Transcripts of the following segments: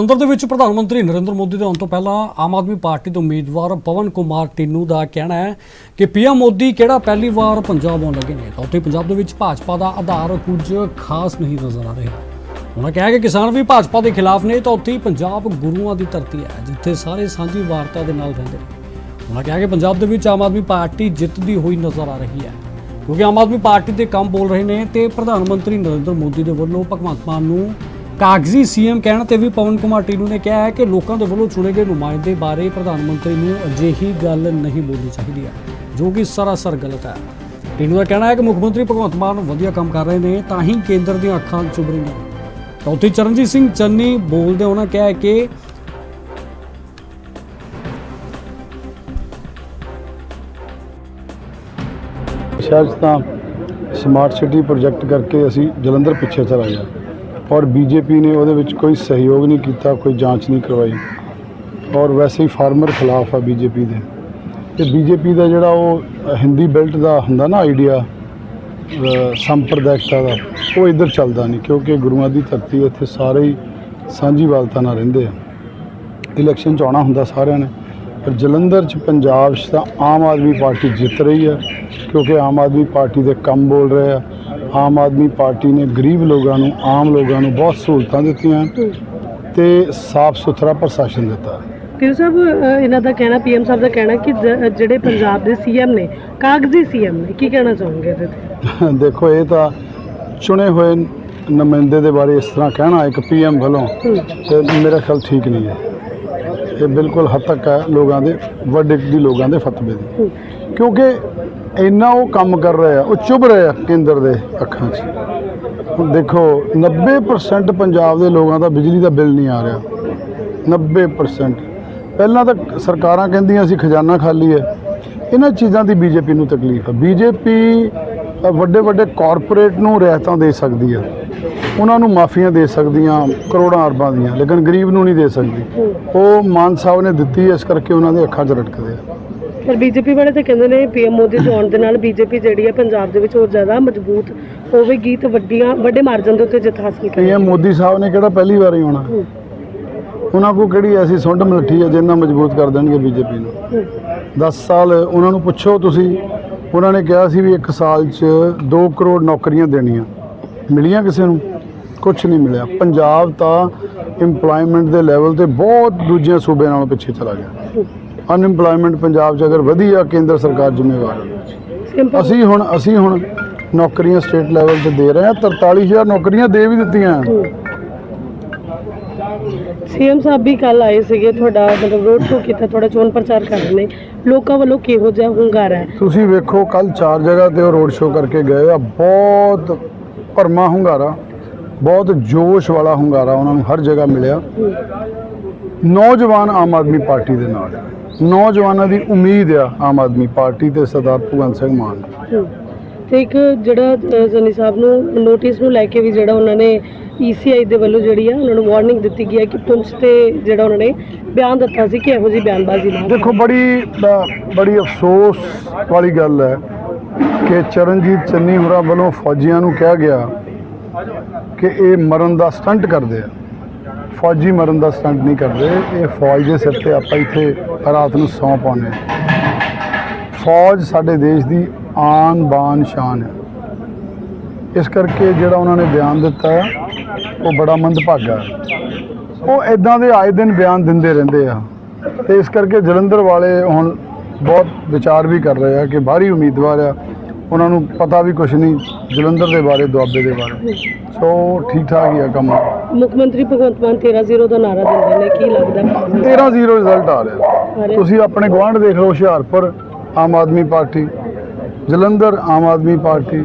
ਅੰਦਰ ਦੇ ਵਿੱਚ ਪ੍ਰਧਾਨ ਮੰਤਰੀ ਨਰਿੰਦਰ ਮੋਦੀ ਦੇ ਆਉਣ ਤੋਂ ਪਹਿਲਾਂ ਆਮ ਆਦਮੀ ਪਾਰਟੀ ਦੇ ਉਮੀਦਵਾਰ ਪਵਨ ਕੁਮਾਰ ਟਿੰਨੂ ਦਾ ਕਹਿਣਾ ਹੈ ਕਿ ਪੀਐਮ ਮੋਦੀ ਕਿਹੜਾ ਪਹਿਲੀ ਵਾਰ ਪੰਜਾਬ ਆਉਣ ਲੱਗੇ ਨੇ, ਤਾਂ ਉੱਥੇ ਪੰਜਾਬ ਦੇ ਵਿੱਚ ਭਾਜਪਾ ਦਾ ਆਧਾਰ ਕੁਝ ਖਾਸ ਨਹੀਂ ਨਜ਼ਰ ਆ ਰਿਹਾ। ਉਹਨਾਂ ਕਿਹਾ ਕਿ ਕਿਸਾਨ ਵੀ ਭਾਜਪਾ ਦੇ ਖਿਲਾਫ ਨੇ, ਤਾਂ ਉੱਥੇ ਹੀ ਪੰਜਾਬ ਗੁਰੂਆਂ ਦੀ ਧਰਤੀ ਹੈ, ਜਿੱਥੇ ਸਾਰੇ ਸਾਂਝੀ ਵਾਰਤਾ ਦੇ ਨਾਲ ਰਹਿੰਦੇ ਨੇ। ਉਹਨਾਂ ਕਿਹਾ ਕਿ ਪੰਜਾਬ ਦੇ ਵਿੱਚ ਆਮ ਆਦਮੀ ਪਾਰਟੀ ਜਿੱਤਦੀ ਹੋਈ ਨਜ਼ਰ ਆ ਰਹੀ ਹੈ। ਕਿਉਂਕਿ ਆਮ ਆਦਮੀ ਪਾਰਟੀ ਦੇ ਕੰਮ ਬੋਲ ਰਹੇ ਨੇ, ਤੇ ਪ੍ਰਧਾਨ ਮੰਤਰੀ ਨਰਿੰਦਰ ਮੋਦੀ ਦੇ ਵੱਲੋਂ ਭਗਵੰਤ ਮਾਨ ਨੂੰ ਕਾਗਜ਼ੀ ਸੀਐਮ ਕਹਿਣ ਤੇ ਵੀ ਪਵਨ ਕੁਮਾਰ ਟੀਨੂ ਨੇ ਕਿਹਾ ਹੈ ਕਿ ਲੋਕਾਂ ਦੇ ਵੱਲੋਂ ਚੁਣੇ ਗਏ ਨੁਮਾਇੰਦੇ ਬਾਰੇ ਪ੍ਰਧਾਨ ਮੰਤਰੀ ਨੂੰ ਅਜਿਹੀ ਗੱਲ ਨਹੀਂ ਬੋਲਣੀ ਚਾਹੀਦੀ ਹੈ, ਜੋ ਕਿ ਸਰਾਸਰ ਗਲਤ ਹੈ। ਟੀਨੂ ਦਾ ਕਹਿਣਾ ਹੈ ਕਿ ਮੁੱਖ ਮੰਤਰੀ ਭਗਵੰਤ ਮਾਨ ਵਧੀਆ ਕੰਮ ਕਰ ਰਹੇ ਨੇ, ਤਾਂ ਹੀ ਕੇਂਦਰ ਦੀਆਂ ਅੱਖਾਂ ਚੁਭ ਰਹੀਆਂ ਚੌਥੀ ਚਰਨਜੀਤ ਸਿੰਘ ਚੰਨੀ ਬੋਲਦੇ ਉਹਨਾਂ ਕਿਹਾ ਕਿ ਸ਼ਾਇਦ ਤਾਂ ਸਮਾਰਟ ਸਿਟੀ ਪ੍ਰੋਜੈਕਟ ਕਰਕੇ ਅਸੀਂ ਜਲੰਧਰ ਪਿੱਛੇ ਚਲਾ ਗਿਆ ਔਰ ਬੀਜੇਪੀ ਨੇ ਉਹਦੇ ਵਿੱਚ ਕੋਈ ਸਹਿਯੋਗ ਨਹੀਂ ਕੀਤਾ, ਕੋਈ ਜਾਂਚ ਨਹੀਂ ਕਰਵਾਈ। ਔਰ ਵੈਸੇ ਹੀ ਫਾਰਮਰ ਖਿਲਾਫ ਆ ਬੀਜੇਪੀ ਦੇ। ਤੇ ਬੀਜੇਪੀ ਦਾ ਜਿਹੜਾ ਉਹ ਹਿੰਦੀ ਬੈਲਟ ਦਾ ਹੁੰਦਾ ਨਾ ਆਈਡੀਆ ਸੰਪਰਦਾਇਕਤਾ ਦਾ, ਉਹ ਇੱਧਰ ਚੱਲਦਾ ਨਹੀਂ, ਕਿਉਂਕਿ ਗੁਰੂਆਂ ਦੀ ਧਰਤੀ ਇੱਥੇ ਸਾਰੇ ਹੀ ਸਾਂਝੀ ਵਾਲਤਾ ਨਾਲ ਰਹਿੰਦੇ ਆ। ਇਲੈਕਸ਼ਨ 'ਚ ਆਉਣਾ ਹੁੰਦਾ ਸਾਰਿਆਂ ਨੇ। ਪਰ ਜਲੰਧਰ 'ਚ ਪੰਜਾਬ 'ਚ ਤਾਂ ਆਮ ਆਦਮੀ ਪਾਰਟੀ ਜਿੱਤ ਰਹੀ ਹੈ ਕਿਉਂਕਿ ਆਮ ਆਦਮੀ ਪਾਰਟੀ ਦੇ ਕੰਮ ਬੋਲ ਰਹੇ ਆ। ਆਮ ਆਦਮੀ ਪਾਰਟੀ ਨੇ ਗਰੀਬ ਲੋਕਾਂ ਨੂੰ ਆਮ ਲੋਕਾਂ ਨੂੰ ਬਹੁਤ ਸਹੂਲਤਾਂ ਦਿੱਤੀਆਂ ਤੇ ਸਾਫ਼ ਸੁਥਰਾ ਪ੍ਰਸ਼ਾਸਨ ਦਿੱਤਾ। ਪੀਰ ਸਾਹਿਬ ਇਹਨਾਂ ਦਾ ਕਹਿਣਾ ਪੀਐਮ ਸਾਹਿਬ ਦਾ ਕਹਿਣਾ ਕਿ ਜਿਹੜੇ ਪੰਜਾਬ ਦੇ ਸੀਐਮ ਨੇ ਕਾਗਜ਼ੀ ਸੀਐਮ ਨੇ ਕੀ ਕਹਿਣਾ ਚਾਹੋਗੇ ਇਹਦੇ ਤੇ? ਦੇਖੋ ਇਹ ਤਾਂ ਚੁਣੇ ਹੋਏ ਨੁਮਾਇੰਦੇ ਦੇ ਬਾਰੇ ਇਸ ਤਰ੍ਹਾਂ ਕਹਿਣਾ ਇੱਕ ਪੀਐਮ ਵੱਲੋਂ ਤੇ ਮੇਰਾ ਖਿਆਲ ਠੀਕ ਨਹੀਂ ਹੈ। ਇਹ ਬਿਲਕੁਲ ਹੱਦ ਤੱਕ ਹੈ ਲੋਕਾਂ ਦੇ ਵਰਡਿਕਟ ਦੀ ਲੋਕਾਂ ਦੇ ਫਤਵੇ ਦੀ। ਕਿਉਂਕਿ ਇੰਨਾ ਉਹ ਕੰਮ ਕਰ ਰਹੇ ਆ, ਉਹ ਚੁੱਭ ਰਹੇ ਆ ਕੇਂਦਰ ਦੇ ਅੱਖਾਂ 'ਚ। ਹੁਣ ਦੇਖੋ 90% ਪੰਜਾਬ ਦੇ ਲੋਕਾਂ ਦਾ ਬਿਜਲੀ ਦਾ ਬਿੱਲ ਨਹੀਂ ਆ ਰਿਹਾ। 90% ਪਹਿਲਾਂ ਤਾਂ ਸਰਕਾਰਾਂ ਕਹਿੰਦੀਆਂ ਸੀ ਖਜ਼ਾਨਾ ਖਾਲੀ ਹੈ। ਇਹਨਾਂ ਚੀਜ਼ਾਂ ਦੀ ਬੀਜੇਪੀ ਨੂੰ ਤਕਲੀਫ ਹੈ। ਬੀਜੇਪੀ ਵੱਡੇ ਵੱਡੇ ਕਾਰਪੋਰੇਟ ਨੂੰ ਰਿਆਇਤਾਂ ਦੇ ਸਕਦੀ ਹੈ ਉਹਨਾਂ ਨੂੰ ਮਾਫੀਆਂ ਦੇ ਸਕਦੀਆਂ ਕਰੋੜਾਂ ਅਰਬਾਂ ਦੀਆਂ ਲੇਕਿਨ ਗਰੀਬ ਨੂੰ ਨਹੀਂ ਦੇ ਸਕਦੀ। ਉਹ ਮਾਨ ਸਾਹਿਬ ਨੇ ਦਿੱਤੀ ਇਸ ਕਰਕੇ ਉਹਨਾਂ ਦੇ ਅੱਖਾਂ 'ਚ ਰਟਕਦੇ ਆ। ਪਰ ਬੀਜੇਪੀ ਵਾਲੇ ਤਾਂ ਕਹਿੰਦੇ ਨੇ ਪੀਐਮ ਮੋਦੀ ਦੇ ਆਉਣ ਦੇ ਨਾਲ ਬੀਜੇਪੀ ਜਿਹੜੀ ਹੈ ਪੰਜਾਬ ਦੇ ਵਿੱਚ ਹੋਰ ਜ਼ਿਆਦਾ ਮਜ਼ਬੂਤ ਹੋਵੇਗੀ ਤੇ ਵੱਡੀਆਂ ਵੱਡੇ ਮਾਰਜਨ ਦੇ ਉੱਤੇ ਜਿੱਤ ਹਾਸਲ ਕਰੇਗੀ। ਪੀਐਮ ਮੋਦੀ ਸਾਹਿਬ ਨੇ ਕਿਹੜਾ ਪਹਿਲੀ ਵਾਰ ਹੀ ਆਉਣਾ? ਉਹਨਾਂ ਕੋਲ ਕਿਹੜੀ ਐਸੀ ਸੁੰਡ ਮਲੱਠੀ ਹੈ ਜਿੰਨਾ ਮਜ਼ਬੂਤ ਕਰ ਦੇਣਗੇ ਬੀਜੇਪੀ ਨੂੰ? 10 ਸਾਲ ਉਹਨਾਂ ਨੂੰ ਪੁੱਛੋ ਤੁਸੀਂ ਉਹਨਾਂ ਨੇ ਕਿਹਾ ਸੀ ਵੀ ਇੱਕ ਸਾਲ 'ਚ 2 ਕਰੋੜ ਨੌਕਰੀਆਂ ਦੇਣੀਆਂ। ਮਿਲੀਆਂ ਕਿਸੇ ਨੂੰ? ਕੁਝ ਨਹੀਂ ਮਿਲਿਆ। ਪੰਜਾਬ ਤਾਂ EMPLOYMENT ਦੇ ਲੈਵਲ ਤੇ ਬਹੁਤ ਦੂਜਿਆਂ ਸੂਬਿਆਂ ਨਾਲੋਂ ਪਿੱਛੇ ਚਲਾ ਗਿਆ। ਅਨਇੰਪਲੋਇਮੈਂਟ ਪੰਜਾਬ 'ਚ ਅਗਰ ਵਧੀ ਆ ਕੇਂਦਰ ਸਰਕਾਰ ਜ਼ਿੰਮੇਵਾਰ ਹੈ। ਅਸੀਂ ਹੁਣ ਅਸੀਂ ਹੁਣ ਨੌਕਰੀਆਂ ਸਟੇਟ ਲੈਵਲ ਤੇ ਦੇ ਰਹੇ ਹਾਂ। 43000 ਨੌਕਰੀਆਂ ਦੇ ਵੀ ਦਿੱਤੀਆਂ। ਸੀਐਮ ਸਾਹਿਬ ਵੀ ਕੱਲ ਆਏ ਸੀਗੇ ਤੁਹਾਡਾ ਮਤਲਬ ਰੋਡ ਸ਼ੋਅ ਕੀਤਾ ਤੁਹਾਡਾ ਚੋਣ ਪ੍ਰਚਾਰ ਕਰ ਰਹੇ ਨੇ। ਲੋਕਾਂ ਵੱਲੋਂ ਕਿਹੋ ਜਿਹਾ ਹੁੰਗਾਰਾ ਹੈ? ਤੁਸੀਂ ਵੇਖੋ ਕੱਲ ਚਾਰ ਜਗ੍ਹਾ ਤੇ ਉਹ ਰੋਡ ਸ਼ੋਅ ਕਰਕੇ ਗਏ ਆ। ਬਹੁਤ ਭਰਮਾ ਹੁੰਗਾਰਾ ਬਹੁਤ ਜੋਸ਼ ਵਾਲਾ ਹੁੰਗਾਰਾ ਉਹਨਾਂ ਨੂੰ ਹਰ ਜਗ੍ਹਾ ਮਿਲਿਆ। ਨੌਜਵਾਨ ਆਮ ਆਦਮੀ ਪਾਰਟੀ ਦੇ ਨਾਲ। ਨੌਜਵਾਨਾਂ ਦੀ ਉਮੀਦ ਆ ਆਮ ਆਦਮੀ ਪਾਰਟੀ ਤੇ ਸਰਦਾਰ ਭਗਵੰਤ ਸਿੰਘ ਮਾਨ। ਤੇ ਇੱਕ ਜਿਹੜਾ ਜ਼ਨੀ ਸਾਹਿਬ ਨੂੰ ਨੋਟਿਸ ਨੂੰ ਲੈ ਕੇ ਵੀ ਜਿਹੜਾ ਉਹਨਾਂ ਨੇ ਈਸੀਆਈ ਦੇ ਵੱਲੋਂ ਜਿਹੜੀ ਆ ਉਹਨਾਂ ਨੂੰ ਵਾਰਨਿੰਗ ਦਿੱਤੀ ਗਈ ਹੈ ਕਿ ਪੁੰਛ ਤੇ ਜਿਹੜਾ ਉਹਨਾਂ ਨੇ ਬਿਆਨ ਦਿੱਤਾ ਸੀ ਕਿ ਇਹੋ ਜਿਹੀ ਬਿਆਨਬਾਜ਼ੀ ਨਾ ਦੇਖੋ ਬੜੀ ਬੜੀ ਅਫਸੋਸ ਵਾਲੀ ਗੱਲ ਹੈ ਕਿ ਚਰਨਜੀਤ ਚੰਨੀ ਹੋਰਾਂ ਵੱਲੋਂ ਫੌਜੀਆਂ ਨੂੰ ਕਿਹਾ ਗਿਆ ਕਿ ਇਹ ਮਰਨ ਦਾ ਸਟੰਟ ਕਰਦੇ ਆ ਫੌਜੀ ਮਰਨ ਦਾ ਸਟੰਟ ਨਹੀਂ ਕਰਦੇ ਇਹ ਫੌਜ ਦੇ ਸਿਰ ਤੇ ਆਪਾਂ ਇੱਥੇ ਰਾਤ ਨੂੰ ਸੌਂ ਪਾਉਂਦੇ। ਫੌਜ ਸਾਡੇ ਦੇਸ਼ ਦੀ ਆਨ ਬਾਨ ਸ਼ਾਨ ਹੈ। ਇਸ ਕਰਕੇ ਜਿਹੜਾ ਉਹਨਾਂ ਨੇ ਬਿਆਨ ਦਿੱਤਾ ਉਹ ਬੜਾ ਮੰਦਭਾਗਾ ਉਹ ਇਦਾਂ ਦੇ ਆਏ ਦਿਨ ਬਿਆਨ ਦਿੰਦੇ ਰਹਿੰਦੇ ਆ। ਤੇ ਇਸ ਕਰਕੇ ਜਲੰਧਰ ਵਾਲੇ ਹੁਣ ਬਹੁਤ ਵਿਚਾਰ ਵੀ ਕਰ ਰਹੇ ਆ ਕਿ ਬਾਹਰੀ ਉਮੀਦਵਾਰ ਆ। ਉਹਨਾਂ ਨੂੰ ਪਤਾ ਵੀ ਕੁਝ ਨਹੀਂ ਜਲੰਧਰ ਦੇ ਬਾਰੇ ਦੁਆਬੇ ਦੇ ਬਾਰੇ। ਸੋ ਠੀਕ ਠਾਕ ਹੀ ਆ ਕੰਮ। ਮੁੱਖ ਮੰਤਰੀ ਭਗਵੰਤ ਮਾਨ 13-0 ਦਾ ਨਾਰਾ ਦਿੰਦੇ ਨੇ ਕੀ ਲੱਗਦਾ? 13-0 ਰਿਜ਼ਲਟ ਆ ਰਿਹਾ। ਤੁਸੀਂ ਆਪਣੇ ਗੁਆਂਢ ਦੇਖ ਲਓ Hoshiarpur Aam Aadmi party. Jalandhar Aam Aadmi party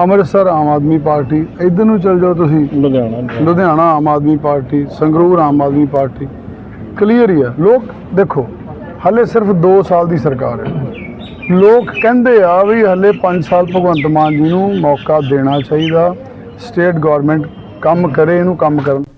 Amritsar Aam Aadmi party ਇਧਰ ਨੂੰ ਚਲ ਜਾਓ ਤੁਸੀਂ। Ludhiana Ludhiana Aam Aadmi party Sangrur Aam Aadmi party. Clear ਹੀ ਹੈ ਲੋਕ ਦੇਖੋ ਹਲੇ ਸਿਰਫ 2 ਸਾਲ ਦੀ ਸਰਕਾਰ ਹੈ। ਲੋਕ ਕਹਿੰਦੇ ਆ ਵੀ ਹਲੇ 5 ਸਾਲ ਭਗਵੰਤ ਮਾਨ ਜੀ ਨੂੰ ਮੌਕਾ ਦੇਣਾ ਚਾਹੀਦਾ। ਸਟੇਟ ਗਵਰਨਮੈਂਟ ਕੰਮ ਕਰੇ ਇਹਨੂੰ ਕੰਮ ਕਰਨ।